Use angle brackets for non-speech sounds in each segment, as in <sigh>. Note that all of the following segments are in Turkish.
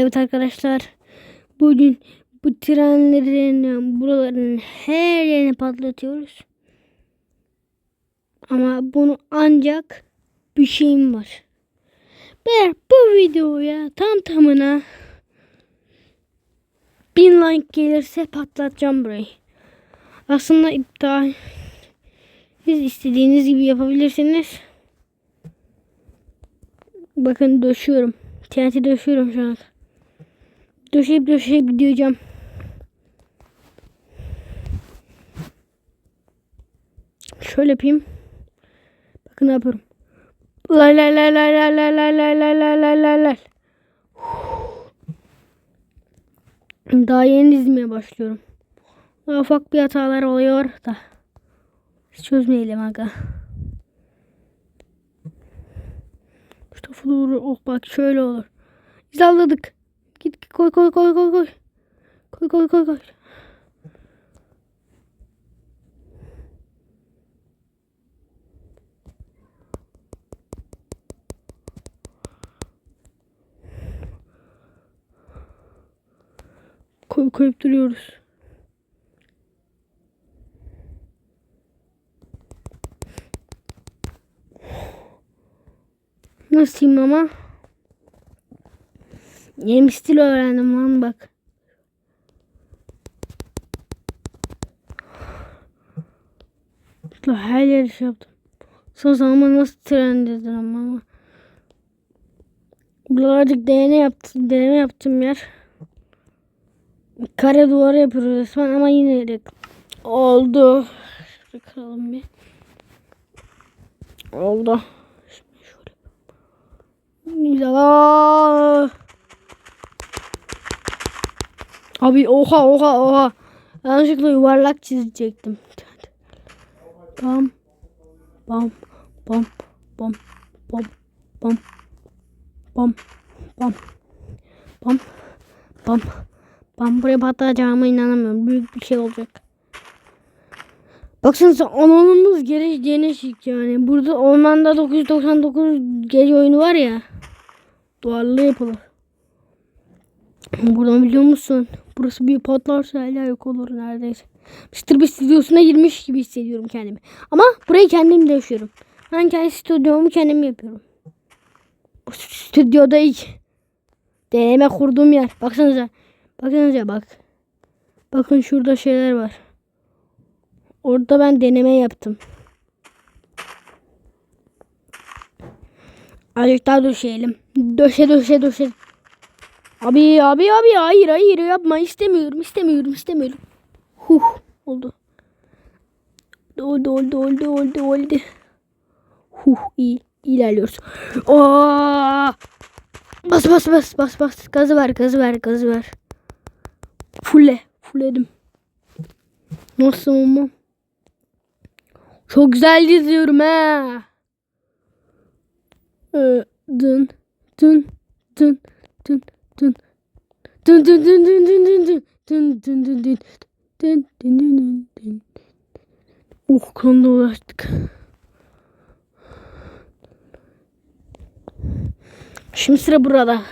Evet arkadaşlar. Bugün bu trenlerin buraların her yerini patlatıyoruz. Ama bunu ancak bir şeyim var. Eğer bu videoya tam tamına bin like gelirse patlatacağım burayı. Aslında iptal. Siz istediğiniz gibi yapabilirsiniz. Bakın döşüyorum. TNT döşüyorum şu an. Döşeyip döşeyip gideceğim. Şöyle yapayım. Bakın ne yapıyorum. Lay lay lay lay lay lay lay lay lay lay lay lay lay. Daha yeni dizmeye başlıyorum. Daha ufak bir hatalar oluyor da. Çözmeyelim aga. Tarafa doğru oh bak şöyle olur. Hizalladık. Git koy koy koy koy koy. Koy koy koy koy. Koy koyup duruyoruz. Nasılayım ama? Yeni stil öğrendim lan bak. Her yeri şey yaptım. Son zamanlar nasıl trend dedin ama. Birazcık deneme yaptım, deneme yaptım yer. Kare duvarı yapıyoruz resmen ama yine de oldu. Şurayı kıralım bir. Oldu. Şimdi şöyle. Güzel. Abi oha oha oha. Yanlışlıkla yuvarlak çizecektim. Bam. Bam. Bam. Bam. Bam. Bam. Bam. Bam. Bam. Bam. Ben buraya patlayacağıma inanamıyorum. Büyük bir şey olacak. Baksanıza alanımız geniş geniş yani. Burada ormanda 999 gece oyunu var ya. Duvarlı yapılır. Buradan biliyor musun? Burası bir patlarsa hala yok olur neredeyse. Mr. Beast stüdyosuna girmiş gibi hissediyorum kendimi. Ama burayı kendim de yaşıyorum. Ben kendi stüdyomu kendim yapıyorum. Bu stüdyoda ilk deneme kurduğum yer. Baksanıza. Baksanıza bak. Bakın şurada şeyler var. Orada ben deneme yaptım. Azıcık daha döşeyelim. Döşe döşe döşe. Abi abi abi hayır hayır yapma istemiyorum istemiyorum istemiyorum. Huh oldu. Oldu oldu oldu oldu oldu. Huh iyi ilerliyoruz. Aa! Bas bas bas bas bas gazı ver gazı ver gazı ver. Fulle fulledim. Nasıl ama? Çok güzel diziyorum ha. Ee, dın dın dın dın dın dın dın dın dın dın dın dın dın dın dın dın dın dın dın dın dın Oh kanla ulaştık. Şimdi sıra burada.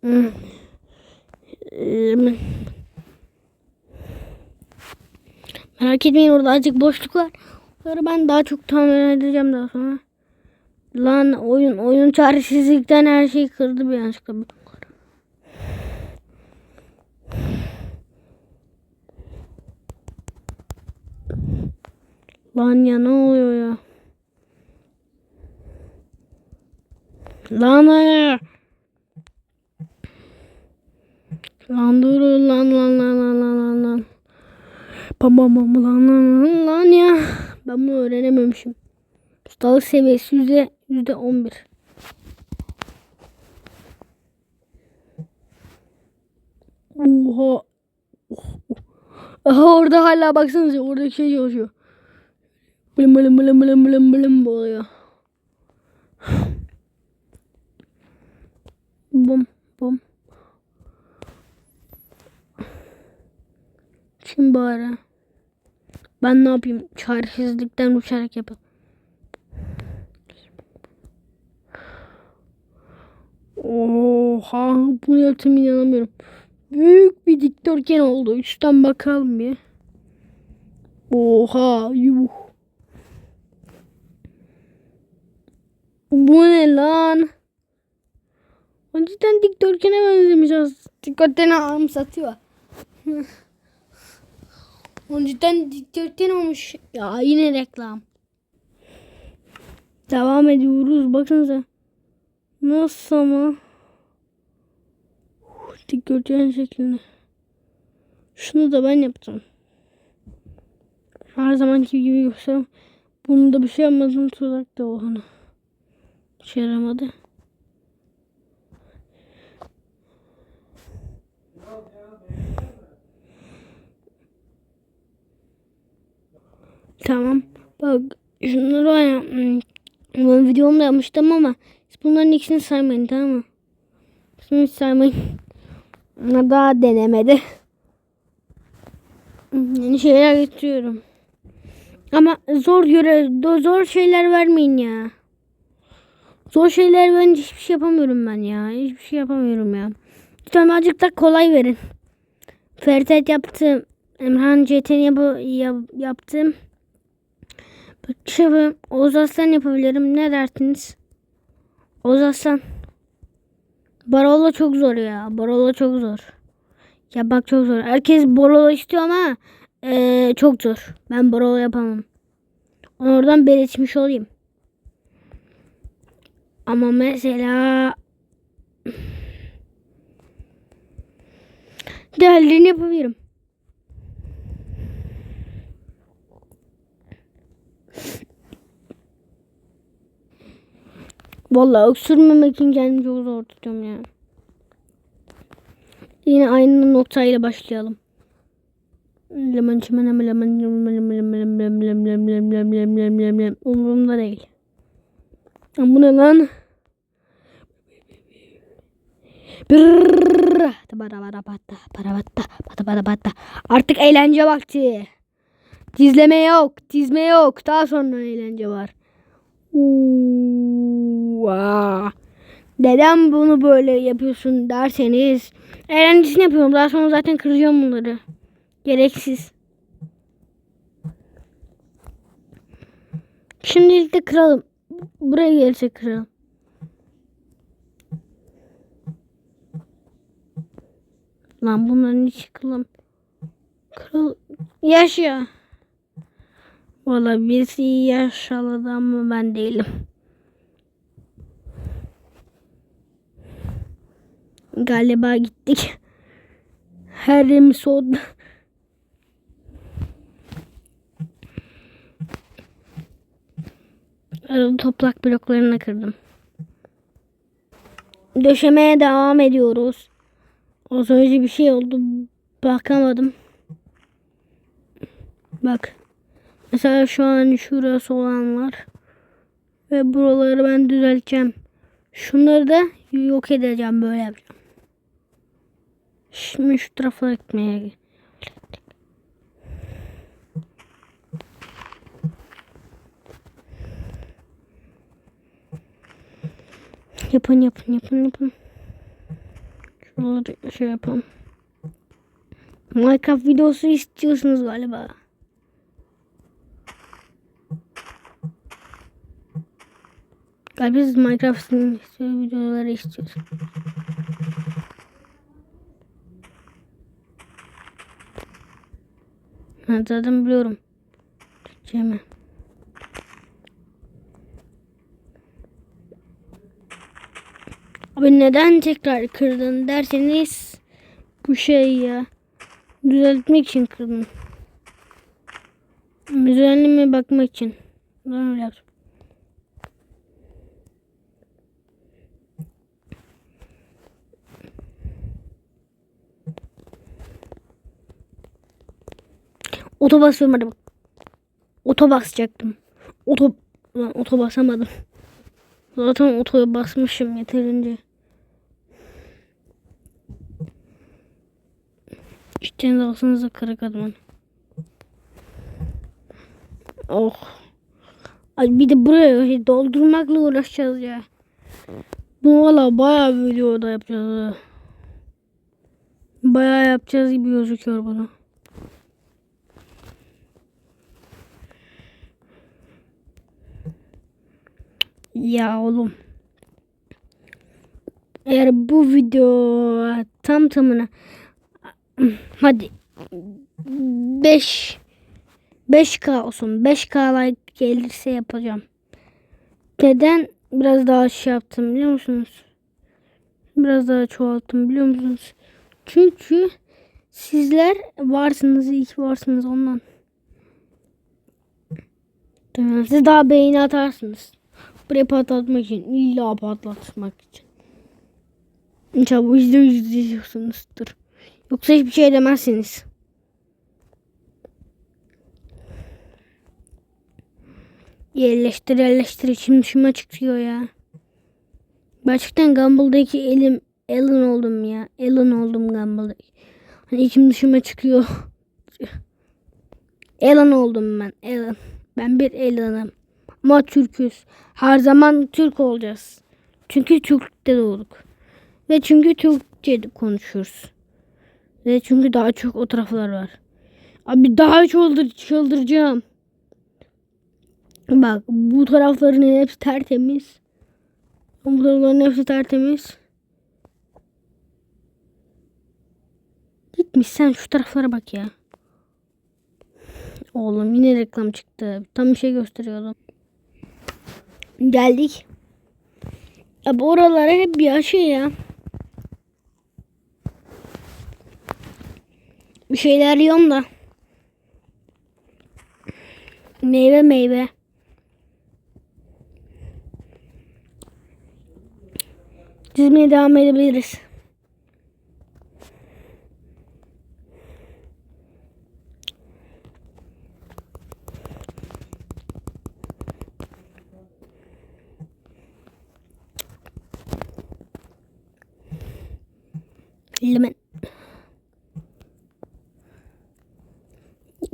Hmm. Ee, Merak etmeyin orada azıcık boşluk var. Onları ben daha çok tamir edeceğim daha sonra. Lan oyun oyun çaresizlikten her şeyi kırdı bir yanlışlıkla. Lan ya ne oluyor ya? Lan ya. Lan dur lan lan lan lan lan lan lan. Bam bam bam lan lan lan lan ya. Ben bunu öğrenememişim. Ustalık seviyesi yüzde yüzde on bir. Oha. Aha orada hala baksanıza orada şey çalışıyor. Bılım bılım bılım bılım bılım bılım oluyor. Bum bum. Şimdi bari. Ben ne yapayım? Çaresizlikten uçarak yapayım. Oha bunu yaptım inanamıyorum. Büyük bir dikdörtgen oldu. Üstten bakalım bir. Oha yuh. Bu ne lan? O cidden dikdörtgene benzemiş az. Dikdörtgeni anımsatıyor. o <laughs> cidden dikdörtgen olmuş. Ya yine reklam. Devam ediyoruz. Baksanıza. Nasıl ama? Dikdörtgen şeklinde. Şunu da ben yaptım. Her zamanki gibi göstereyim. Bunu da bir şey yapmadım. Tuzak da o hani. Hiç yaramadı. Tamam. Bak şunları ya. hmm, Ben videomda yapmıştım ama bunların ikisini saymayın tamam mı? Şunu hiç saymayın. Daha denemedi. Yeni şeyler getiriyorum. Ama zor göre zor şeyler vermeyin ya. Zor şeyler verince hiçbir şey yapamıyorum ben ya. Hiçbir şey yapamıyorum ya. Lütfen azıcık da kolay verin. Fertet yaptım. Emrah Ceten yap yap yaptım. Şöyle Oğuz Aslan yapabilirim. Ne dersiniz? Oğuz Aslan. Barola çok zor ya. Barola çok zor. Ya bak çok zor. Herkes Barola istiyor ama eee, çok zor. Ben Barola yapamam. Oradan belirtmiş olayım. Ama mesela diğerlerini yapabilirim. Vallahi öksürmemek için kendimi çok zor tutuyorum ya. Yine aynı noktayla başlayalım. Lemon çimen lemon lemon lemon lemon lemon lemon lemon lemon lemon lemon lemon lemon lemon Umurumda değil. Lan Bu ne lan? Brrrr. Tabarabatta, barabatta, bata bata bata. Artık eğlence vakti. Dizleme yok, dizme yok. Daha sonra eğlence var. Uuu. Neden bunu böyle yapıyorsun derseniz eğlencesini yapıyorum. Daha sonra zaten kıracağım bunları. Gereksiz. Şimdilik de kıralım. Buraya gelse kıralım. Lan bunların hiç kırılım. Kırıl. Yaşa. Valla birisi yaşadı ama ben değilim. Galiba gittik. Her yerimi soğudu. Toprak bloklarını kırdım. Döşemeye devam ediyoruz. Az önce bir şey oldu. Bakamadım. Bak. Mesela şu an şurası olanlar. Ve buraları ben düzelteceğim. Şunları da yok edeceğim. Böyle yapacağım. Şimdi şu tarafa gitmeye Yapın yapın yapın yapın. Şuraları şey yapalım. Minecraft videosu istiyorsunuz galiba. Galiba siz Minecraft'ın videoları istiyorsunuz. Ben zaten biliyorum. Türkçemi. Abi neden tekrar kırdın derseniz bu şey ya. Düzeltmek için kırdım. Düzenleme bakmak için. Ben öyle yaptım. Oto basıyorum hadi bak. Oto basacaktım. Zaten otoya basmışım yeterince. İşten alsanıza kırık adamın. Oh. Ay bir de buraya şey doldurmakla uğraşacağız ya. Bu valla bayağı bir videoda yapacağız. Bayağı yapacağız gibi gözüküyor bunu. Ya oğlum. Eğer bu video tam tamına hadi 5 5K olsun. 5K like gelirse yapacağım. Neden biraz daha şey yaptım biliyor musunuz? Biraz daha çoğalttım biliyor musunuz? Çünkü sizler varsınız, iyi varsınız ondan. Tamam, Siz daha beğeni atarsınız. Buraya patlatmak için, illa patlatmak için. İnşallah yüzde yüz izliyorsunuzdur. Yoksa hiçbir şey demezsiniz. Yerleştir yerleştir içim dışıma çıkıyor ya. Gerçekten Gumball'daki elim Alan oldum ya. Alan oldum Gumball'daki. Hani içim dışıma çıkıyor. <laughs> Alan oldum ben. Alan. Ben bir Alan'ım. Ama Türk'üz. Her zaman Türk olacağız. Çünkü Türk'te doğduk. Ve çünkü Türkçe konuşuyoruz. Ve çünkü daha çok o taraflar var. Abi daha çıldır, çıldıracağım. Bak bu tarafların hepsi tertemiz. Bu tarafların hepsi tertemiz. Gitmiş sen şu taraflara bak ya. Oğlum yine reklam çıktı. Tam bir şey gösteriyordum. Geldik. Abi oralara hep bir şey ya. Bir şeyler yiyorum da. Meyve meyve. Çizmeye devam edebiliriz. Lemon.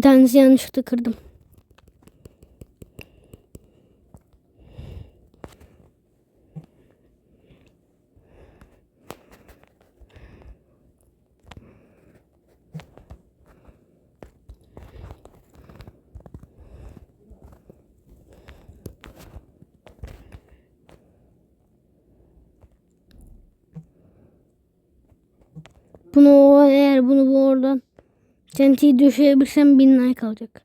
Bir tanesi yanlışlıkla kırdım. Bunu eğer bunu bu oradan Çentiyi düşürebilirsem bin like alacak.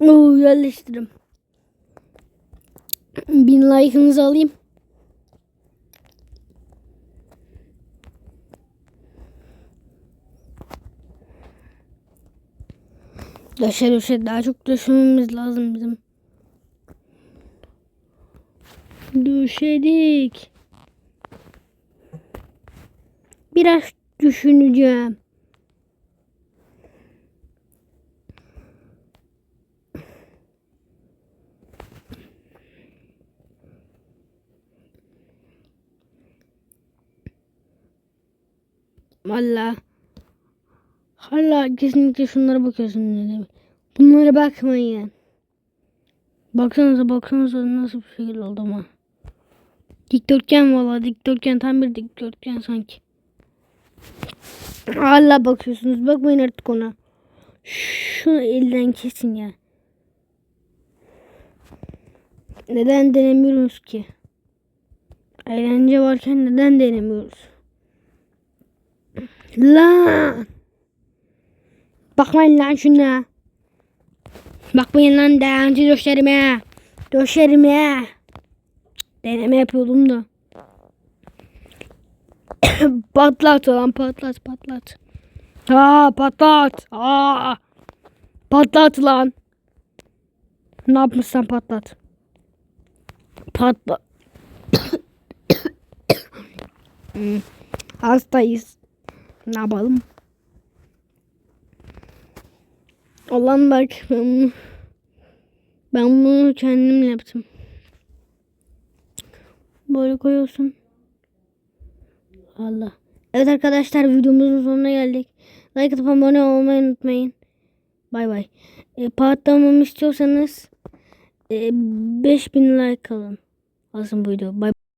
Oo yerleştiririm. Bin like'ınızı alayım. Döşe döşe daha çok döşememiz lazım bizim. Döşedik. Biraz düşüneceğim. Valla. Hala kesinlikle şunlara bakıyorsun dedim. Bunlara bakmayın. Baksanıza baksanıza nasıl bir şekil oldu ama. Dikdörtgen valla dikdörtgen tam bir dikdörtgen sanki. Hala bakıyorsunuz. Bakmayın artık ona. Şunu elden kesin ya. Neden denemiyoruz ki? Eğlence varken neden denemiyoruz? Lan! Bakmayın lan şuna. Bakmayın lan dayancı döşerime. Döşerime. Deneme yapıyordum da. <coughs> patlat lan patlat patlat. Aa patlat. Aa. Patlat lan. Ne yapmışsan patlat. Patla. <coughs> Hmm, Hastayız. Ne yapalım? Allah'ım bak ben ben bunu kendim yaptım. Böyle koyuyorsun. Allah. Evet arkadaşlar videomuzun sonuna geldik. Like atıp abone olmayı unutmayın. Bay bay. E, patlamamı istiyorsanız e, 5000 like alın. Lazım buydu. Bay